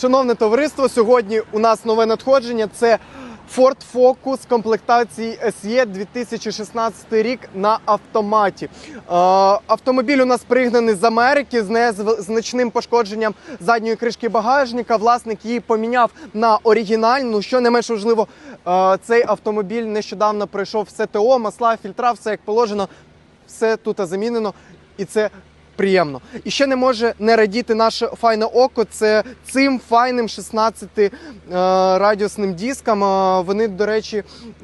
Шановне товариство, сьогодні у нас нове надходження. Це Ford Focus комплектації SE 2016 рік на автоматі. Е, автомобіль у нас пригнаний з Америки з незначним пошкодженням задньої кришки багажника. Власник її поміняв на оригінальну. Що не менш важливо, е, цей автомобіль нещодавно пройшов все ТО, масла, фільтра, все як положено, все тут замінено, і це приємно. І ще не може не радіти наше файне око. Це цим файним 16 е, радіусним диском. Е, вони, до речі,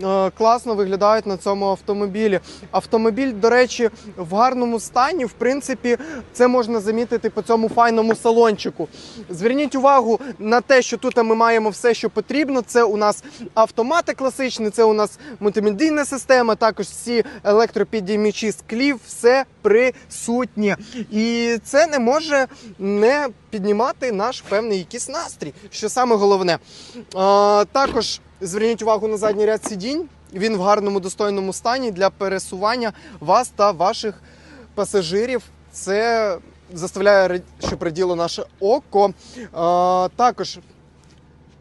е, класно виглядають на цьому автомобілі. Автомобіль, до речі, в гарному стані. В принципі, це можна замітити по цьому файному салончику. Зверніть увагу на те, що тут ми маємо все, що потрібно. Це у нас автомати класичні, це у нас мультимедійна система, також всі електропідіймачі склів, все присутнє. І це не може не піднімати наш певний якийсь настрій, що саме головне. А, також зверніть увагу на задній ряд сидінь. Він в гарному достойному стані для пересування вас та ваших пасажирів. Це заставляє, щоб раділо наше око. А, також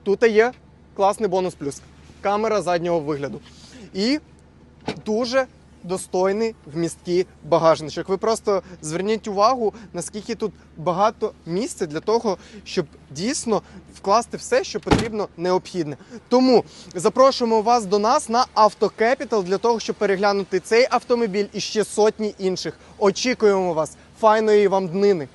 тут є класний бонус плюс. Камера заднього вигляду. І дуже достойний вмісткий багажничок. Ви просто зверніть увагу, наскільки тут багато місця для того, щоб дійсно вкласти все, що потрібно необхідне. Тому запрошуємо вас до нас на Автокепітал для того, щоб переглянути цей автомобіль і ще сотні інших. Очікуємо вас. Файної вам днини!